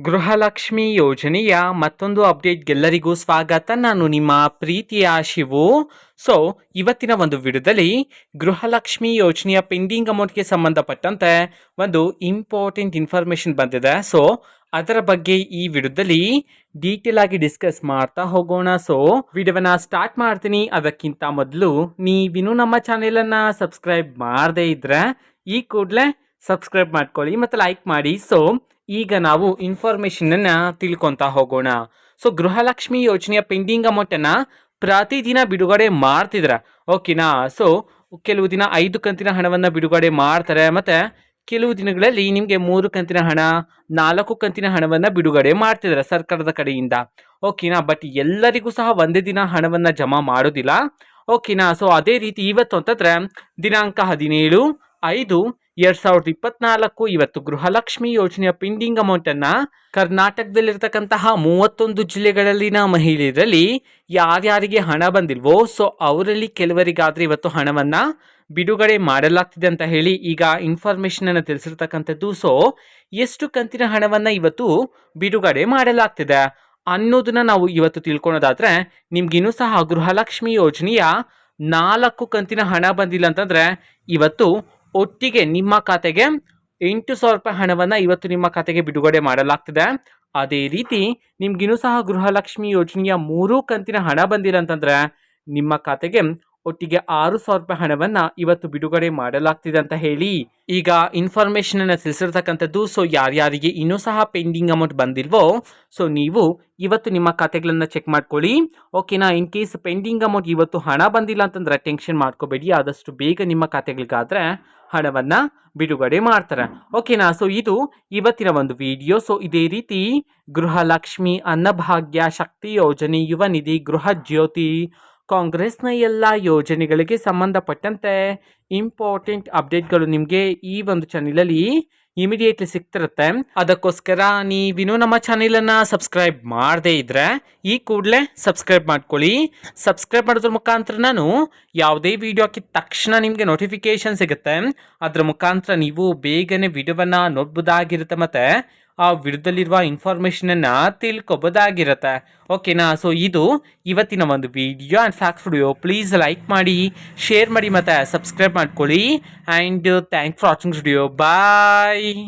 ಗೃಹಲಕ್ಷ್ಮಿ ಯೋಜನೆಯ ಮತ್ತೊಂದು ಅಪ್ಡೇಟ್ಗೆಲ್ಲರಿಗೂ ಸ್ವಾಗತ. ನಾನು ನಿಮ್ಮ ಪ್ರೀತಿಯ ಶಿವು. ಸೊ ಇವತ್ತಿನ ಒಂದು ವಿಡಿಯೋದಲ್ಲಿ ಗೃಹಲಕ್ಷ್ಮಿ ಯೋಜನೆಯ ಪೆಂಡಿಂಗ್ ಅಮೌಂಟ್ಗೆ ಸಂಬಂಧಪಟ್ಟಂತೆ ಒಂದು ಇಂಪಾರ್ಟೆಂಟ್ ಇನ್ಫಾರ್ಮೇಷನ್ ಬಂದಿದೆ. ಸೊ ಅದರ ಬಗ್ಗೆ ಈ ವಿಡಿಯೋದಲ್ಲಿ ಡೀಟೇಲ್ ಆಗಿ ಡಿಸ್ಕಸ್ ಮಾಡ್ತಾ ಹೋಗೋಣ. ಸೊ ವಿಡಿಯೋವನ್ನ ಸ್ಟಾರ್ಟ್ ಮಾಡ್ತೀನಿ. ಅದಕ್ಕಿಂತ ಮೊದಲು ನೀವಿನ್ನೂ ನಮ್ಮ ಚಾನೆಲನ್ನು ಸಬ್ಸ್ಕ್ರೈಬ್ ಮಾಡದೇ ಇದ್ರೆ ಈ ಕೂಡಲೇ ಸಬ್ಸ್ಕ್ರೈಬ್ ಮಾಡ್ಕೊಳ್ಳಿ ಮತ್ತು ಲೈಕ್ ಮಾಡಿ. ಸೊ ಈಗ ನಾವು ಇನ್ಫಾರ್ಮೇಷನನ್ನು ತಿಳ್ಕೊತಾ ಹೋಗೋಣ. ಸೊ ಗೃಹಲಕ್ಷ್ಮಿ ಯೋಜನೆಯ ಪೆಂಡಿಂಗ್ ಅಮೌಂಟನ್ನು ಪ್ರತಿದಿನ ಬಿಡುಗಡೆ ಮಾಡ್ತಿದ್ರ. ಓಕೆನಾ ಸೊ ಕೆಲವು ದಿನ ಐದು ಕಂತಿನ ಹಣವನ್ನು ಬಿಡುಗಡೆ ಮಾಡ್ತಾರೆ ಮತ್ತು ಕೆಲವು ದಿನಗಳಲ್ಲಿ ನಿಮಗೆ ಮೂರು ಕಂತಿನ ಹಣ, ನಾಲ್ಕು ಕಂತಿನ ಹಣವನ್ನು ಬಿಡುಗಡೆ ಮಾಡ್ತಿದ್ದಾರೆ ಸರ್ಕಾರದ ಕಡೆಯಿಂದ. ಓಕೆನಾ ಬಟ್ ಎಲ್ಲರಿಗೂ ಸಹ ಒಂದೇ ದಿನ ಹಣವನ್ನು ಜಮಾ ಮಾಡೋದಿಲ್ಲ. ಓಕೆನಾ ಸೊ ಅದೇ ರೀತಿ ಇವತ್ತು ಅಂತಂದ್ರೆ ದಿನಾಂಕ ಹದಿನೇಳು, ಐದು ಎರಡ್ ಸಾವಿರದ ಇಪ್ಪತ್ನಾಲ್ಕು ಇವತ್ತು ಗೃಹಲಕ್ಷ್ಮಿ ಯೋಜನೆಯ ಪೆಂಡಿಂಗ್ ಅಮೌಂಟ್ ಅನ್ನ ಕರ್ನಾಟಕದಲ್ಲಿರ್ತಕ್ಕಂತಹ ಮೂವತ್ತೊಂದು ಜಿಲ್ಲೆಗಳಲ್ಲಿನ ಮಹಿಳೆಯರಲ್ಲಿ ಯಾರ್ಯಾರಿಗೆ ಹಣ ಬಂದಿಲ್ವೋ, ಸೊ ಅವರಲ್ಲಿ ಕೆಲವರಿಗಾದ್ರೆ ಇವತ್ತು ಹಣವನ್ನ ಬಿಡುಗಡೆ ಮಾಡಲಾಗ್ತಿದೆ ಅಂತ ಹೇಳಿ ಈಗ ಇನ್ಫಾರ್ಮೇಶನ್ ಅನ್ನು ತಿಳಿಸಿರ್ತಕ್ಕಂಥದ್ದು. ಸೊ ಎಷ್ಟು ಕಂತಿನ ಹಣವನ್ನ ಇವತ್ತು ಬಿಡುಗಡೆ ಮಾಡಲಾಗ್ತಿದೆ ಅನ್ನೋದನ್ನ ನಾವು ಇವತ್ತು ತಿಳ್ಕೊಳೋದಾದ್ರೆ, ನಿಮ್ಗಿನ್ನೂ ಸಹ ಗೃಹಲಕ್ಷ್ಮಿ ಯೋಜನೆಯ ನಾಲ್ಕು ಕಂತಿನ ಹಣ ಬಂದಿಲ್ಲ ಅಂತಂದ್ರೆ, ಇವತ್ತು ಒಟ್ಟಿಗೆ ನಿಮ್ಮ ಖಾತೆಗೆ ಎಂಟು ಸಾವಿರ ರೂಪಾಯಿ ಹಣವನ್ನು ಇವತ್ತು ನಿಮ್ಮ ಖಾತೆಗೆ ಬಿಡುಗಡೆ ಮಾಡಲಾಗ್ತದೆ. ಅದೇ ರೀತಿ ನಿಮ್ಗಿನ್ನೂ ಸಹ ಗೃಹಲಕ್ಷ್ಮಿ ಯೋಜನೆಯ ಮೂರು ಕಂತಿನ ಹಣ ಬಂದಿಲ್ಲ ಅಂತಂದ್ರೆ ನಿಮ್ಮ ಖಾತೆಗೆ ಒಟ್ಟಿಗೆ ಆರು ಸಾವಿರ ರೂಪಾಯಿ ಹಣವನ್ನ ಇವತ್ತು ಬಿಡುಗಡೆ ಮಾಡಲಾಗ್ತಿದೆ ಅಂತ ಹೇಳಿ. ಈಗ ಇನ್ಫಾರ್ಮೇಶನ್ ಅನ್ನ ತಿಳಿಸಿರ್ತಕ್ಕಂಥದ್ದು ಸೊ ಯಾರ್ಯಾರಿಗೆ ಇನ್ನೂ ಸಹ ಪೆಂಡಿಂಗ್ ಅಮೌಂಟ್ ಬಂದಿಲ್ವೋ ಸೊ ನೀವು ಇವತ್ತು ನಿಮ್ಮ ಖಾತೆಗಳನ್ನು ಚೆಕ್ ಮಾಡ್ಕೊಳ್ಳಿ. ಓಕೆನಾ ಇನ್ ಕೇಸ್ ಪೆಂಡಿಂಗ್ ಅಮೌಂಟ್ ಇವತ್ತು ಹಣ ಬಂದಿಲ್ಲ ಅಂತಂದ್ರೆ ಟೆನ್ಷನ್ ಮಾಡ್ಕೋಬೇಡಿ. ಆದಷ್ಟು ಬೇಗ ನಿಮ್ಮ ಖಾತೆಗಳಿಗಾದ್ರೆ ಹಣವನ್ನ ಬಿಡುಗಡೆ ಮಾಡ್ತಾರೆ. ಓಕೆನಾ ಸೊ ಇದು ಇವತ್ತಿನ ಒಂದು ವಿಡಿಯೋ ಸೊ ಇದೇ ರೀತಿ ಗೃಹಲಕ್ಷ್ಮಿ ಅನ್ನಭಾಗ್ಯ ಶಕ್ತಿ ಯೋಜನೆ, ಯುವ ನಿಧಿ, ಗೃಹ ಜ್ಯೋತಿ, ಕಾಂಗ್ರೆಸ್ನ ಎಲ್ಲ ಯೋಜನೆಗಳಿಗೆ ಸಂಬಂಧಪಟ್ಟಂತೆ ಇಂಪಾರ್ಟೆಂಟ್ ಅಪ್ಡೇಟ್ಗಳು ನಿಮಗೆ ಈ ಒಂದು ಚಾನಲಲ್ಲಿ ಇಮಿಡಿಯೇಟ್ಲಿ ಸಿಗ್ತಿರುತ್ತೆ ಅದಕ್ಕೋಸ್ಕರ ನೀವಿನ್ನೂ ನಮ್ಮ ಚಾನೆಲನ್ನು ಸಬ್ಸ್ಕ್ರೈಬ್ ಮಾಡದೇ ಇದ್ರೆ ಈ ಕೂಡಲೇ ಸಬ್ಸ್ಕ್ರೈಬ್ ಮಾಡ್ಕೊಳ್ಳಿ. ಸಬ್ಸ್ಕ್ರೈಬ್ ಮಾಡೋದ್ರ ಮುಖಾಂತರ ನಾನು ಯಾವುದೇ ವಿಡಿಯೋ ಹಾಕಿದ ತಕ್ಷಣ ನಿಮಗೆ ನೋಟಿಫಿಕೇಶನ್ ಸಿಗುತ್ತೆ. ಅದರ ಮುಖಾಂತರ ನೀವು ಬೇಗನೆ ವಿಡಿಯೋವನ್ನು ನೋಡ್ಬೋದಾಗಿರುತ್ತೆ ಮತ್ತು ಆ ವಿಡಿಯೋದಲ್ಲಿರುವ ಇನ್ಫಾರ್ಮೇಷನನ್ನು ತಿಳ್ಕೊಬೋದಾಗಿರುತ್ತೆ. ಓಕೆನಾ ಸೊ ಇದು ಇವತ್ತಿನ ಒಂದು video and facts video please like ಮಾಡಿ ಶೇರ್ ಮಾಡಿ ಮತ್ತು ಸಬ್ಸ್ಕ್ರೈಬ್ ಮಾಡ್ಕೊಳ್ಳಿ. And thank for watching video bye